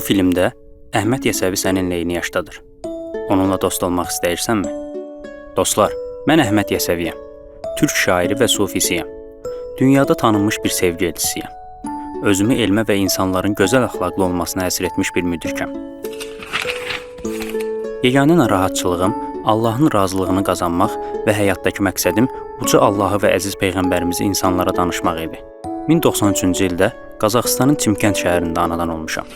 Bu filmdə Əhməd Yəsəvi sənin leyini yaşdadır. Onunla dost olmaq istəyirsənmi? Dostlar, mən Əhməd Yəsəviyəm. Türk şairi və sufisiyəm. Dünyada tanınmış bir sevgi elçisiyəm. Özümü elmə və insanların gözəl əxlaqlı olmasına həsr etmiş bir müdrikəm. Yeganə narahatçılığım Allahın razılığını qazanmaq və həyatdakı məqsədim uca Allahı və əziz peyğəmbərimizi insanlara danışmaq idi. 1093-cü ildə Qazaxıstanın Çimkənd şəhərində anadan olmuşam.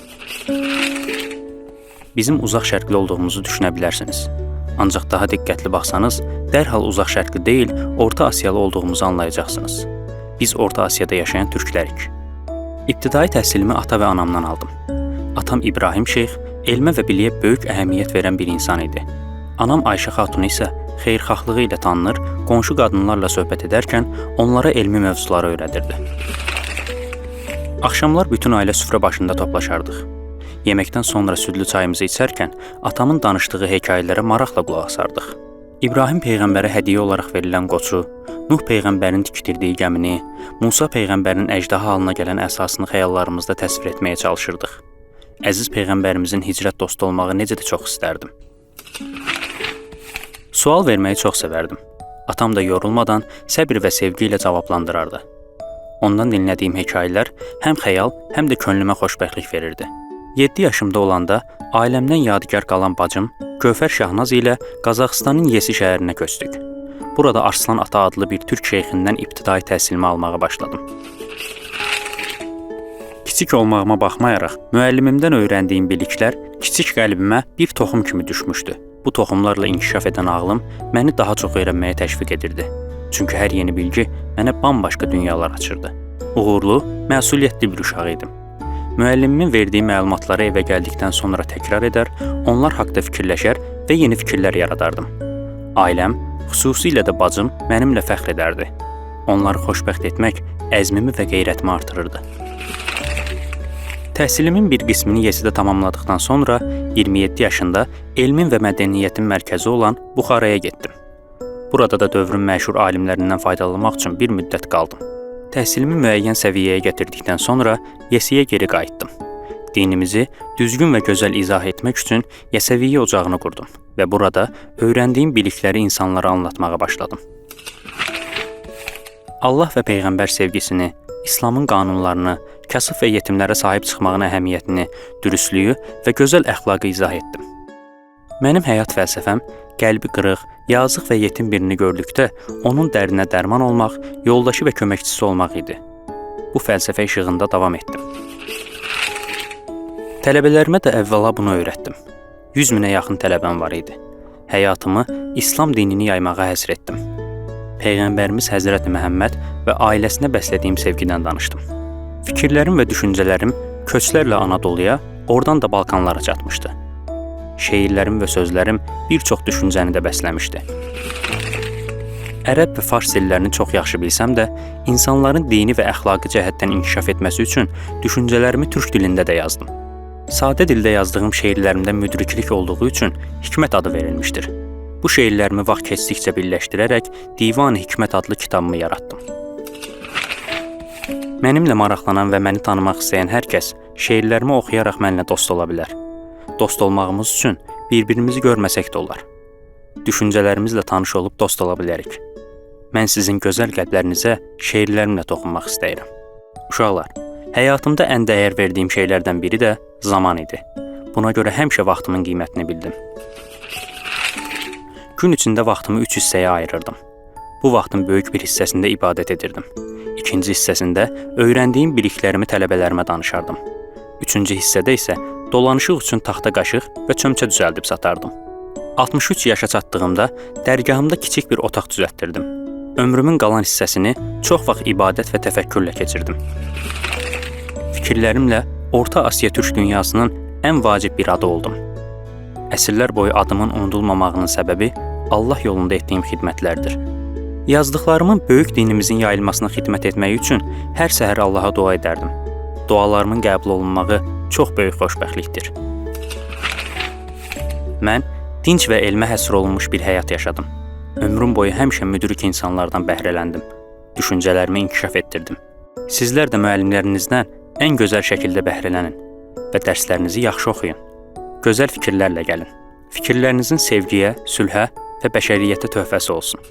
Bizim uzaq şərqli olduğumuzu düşünə bilərsiniz. Ancaq daha diqqətli baxsanız, dərhal uzaq şərqli deyil, Orta Asiyalı olduğumuzu anlayacaqsınız. Biz Orta Asiyada yaşayan türklərik. İbtidai təhsilimi ata və anamdan aldım. Atam İbrahim Şeyx elmə və biliyə böyük əhəmiyyət verən bir insan idi. Anam Ayşə xatun isə xeyirxahlığı ilə tanınır, qonşu qadınlarla söhbət edərkən onlara elmi mövzuları öyrədirdi. Axşamlar bütün ailə süfrə başında toplaşardıq. Yeməkdən sonra südlü çayımızı içərkən atamın danışdığı hekayələrə maraqla qulaq asardıq. İbrahim peyğəmbərə hədiyyə olaraq verilən qoçu, Nuh peyğəmbərin tikdirdiyi gəmini, Musa peyğəmbərin əjdaha halına gələn əsasını xəyallarımızda təsvir etməyə çalışırdıq. Əziz peyğəmbərimizin hicrət dostu olmağı necə də çox istərdim. Sual verməyi çox sevərdim. Atam da yorulmadan səbr və sevgi ilə cavablandırardı. Ondan dinlədiyim hekayələr həm xəyal, həm də könlümə xoşbəxtlik verirdi. 7 yaşımda olanda ailəmdən yadigar qalan bacım Gövhər Şahnaz ilə Qazaxıstanın Yesi şəhərinə köçdük. Burada Arslan Ata adlı bir türk şeyxindən ibtidai təhsilimi almağa başladım. Kiçik olmağıma baxmayaraq, müəllimimdən öyrəndiyim biliklər kiçik qəlbimə bir toxum kimi düşmüşdü. Bu toxumlarla inkişaf edən ağlım məni daha çox öyrənməyə təşviq edirdi. Çünki hər yeni bilgi mənə bambaşqa dünyalar açırdı. Uğurlu, məsuliyyətli bir uşaq idim. Müəllimimin verdiyi məlumatları evə gəldikdən sonra təkrar edər, onlar haqqında fikirləşər və yeni fikirlər yaradardım. Ailəm, xüsusilə də bacım mənimlə fəxr edərdi. Onları xoşbəxt etmək əzmimi və qeyrətimi artırırdı. Təhsilimin bir qismini Yesidə tamamladıqdan sonra 27 yaşında elmin və mədəniyyətin mərkəzi olan Buxaraya getdim. Burada da dövrün məşhur alimlərindən faydalanmaq üçün bir müddət qaldım. Təhsilimi müəyyən səviyyəyə gətirdikdən sonra Yesiyə geri qayıtdım. Dinimizi düzgün və gözəl izah etmək üçün Yəsəviyyə ocağını qurdum və burada öyrəndiyim bilikləri insanlara anlatmağa başladım. Allah və peyğəmbər sevgisini, İslamın qanunlarını, kasıb və yetimlərə sahib çıxmağın əhəmiyyətini, dürüstlüyü və gözəl əxlaqı izah etdim. Mənim həyat fəlsəfəm qəlbi qırıq, yazıq və yetim birini gördükdə onun dərdinə dərman olmaq, yoldaşı və köməkçisi olmaq idi. Bu fəlsəfə işığında davam etdim. Tələbələrimə də əvvəla bunu öyrətdim. 100 minə yaxın tələbəm var idi. Həyatımı İslam dinini yaymağa həsr etdim. Peyğəmbərimiz Həzrəti Məhəmməd və ailəsinə bəslədiyim sevgidən danışdım. Fikirlərim və düşüncələrim köçlərlə Anadoluya, oradan da Balkanlara çatmışdı. Şeirlərim və sözlərim bir çox düşüncəni də bəsləmişdi. Ərəb və fars dillərini çox yaxşı bilsəm də, insanların dini və əxlaqi cəhətdən inkişaf etməsi üçün düşüncələrimi türk dilində də yazdım. Sadə dildə yazdığım şeirlərimdə müdriklik olduğu üçün Hikmət adı verilmişdir. Bu şeirlərimi vaxt keçdikcə birləşdirərək Divan Hikmət adlı kitabımı yaratdım. Mənimlə maraqlanan və məni tanımaq istəyən hər kəs şeirlərimi oxuyaraq mənimlə dost ola bilər. Dost olmağımız üçün bir-birimizi görməsək də olar. Düşüncələrimizlə tanış olub dost ola bilərik. Mən sizin gözəl qəlblərinizə şeirlərimlə toxunmaq istəyirəm. Uşaqlar, həyatımda ən dəyər verdiyim şeylərdən biri də zaman idi. Buna görə həmişə vaxtımın qiymətini bildim. Gün içində vaxtımı 3 hissəyə ayırırdım. Bu vaxtın böyük bir hissəsində ibadət edirdim. İkinci hissəsində öyrəndiyim biliklərimi tələbələrimə danışardım. Üçüncü hissədə isə dolanışıq üçün taxta qaşıq və çömçə düzəldib satardım. 63 yaşa çatdığımda dərgahımda kiçik bir otaq düzəltdirdim. Ömrümün qalan hissəsini çox vaxt ibadət və təfəkkürlə keçirdim. Fikirlərimlə Orta Asiya türk dünyasının ən vacib bir adı oldum. Əsrlər boyu adımın unudulmamağının səbəbi Allah yolunda etdiyim xidmətlərdir. Yazdıqlarımın böyük dinimizin yayılmasına xidmət etmək üçün hər səhər Allaha dua edərdim. Dualarımın qəbul olunmağı çox böyük xoşbəxtlikdir. Mən dinc və elmə həsr olunmuş bir həyat yaşadım. Ömrüm boyu həmişə müdrik insanlardan bəhrələndim. Düşüncələrimi inkişaf etdirdim. Sizlər də müəllimlərinizdən ən gözəl şəkildə bəhrələnin. və dərslərinizi yaxşı oxuyun. Gözəl fikirlərlə gəlin. Fikirlərinizin sevgiyə, sülhə və bəşəriyyətə töhfəsi olsun.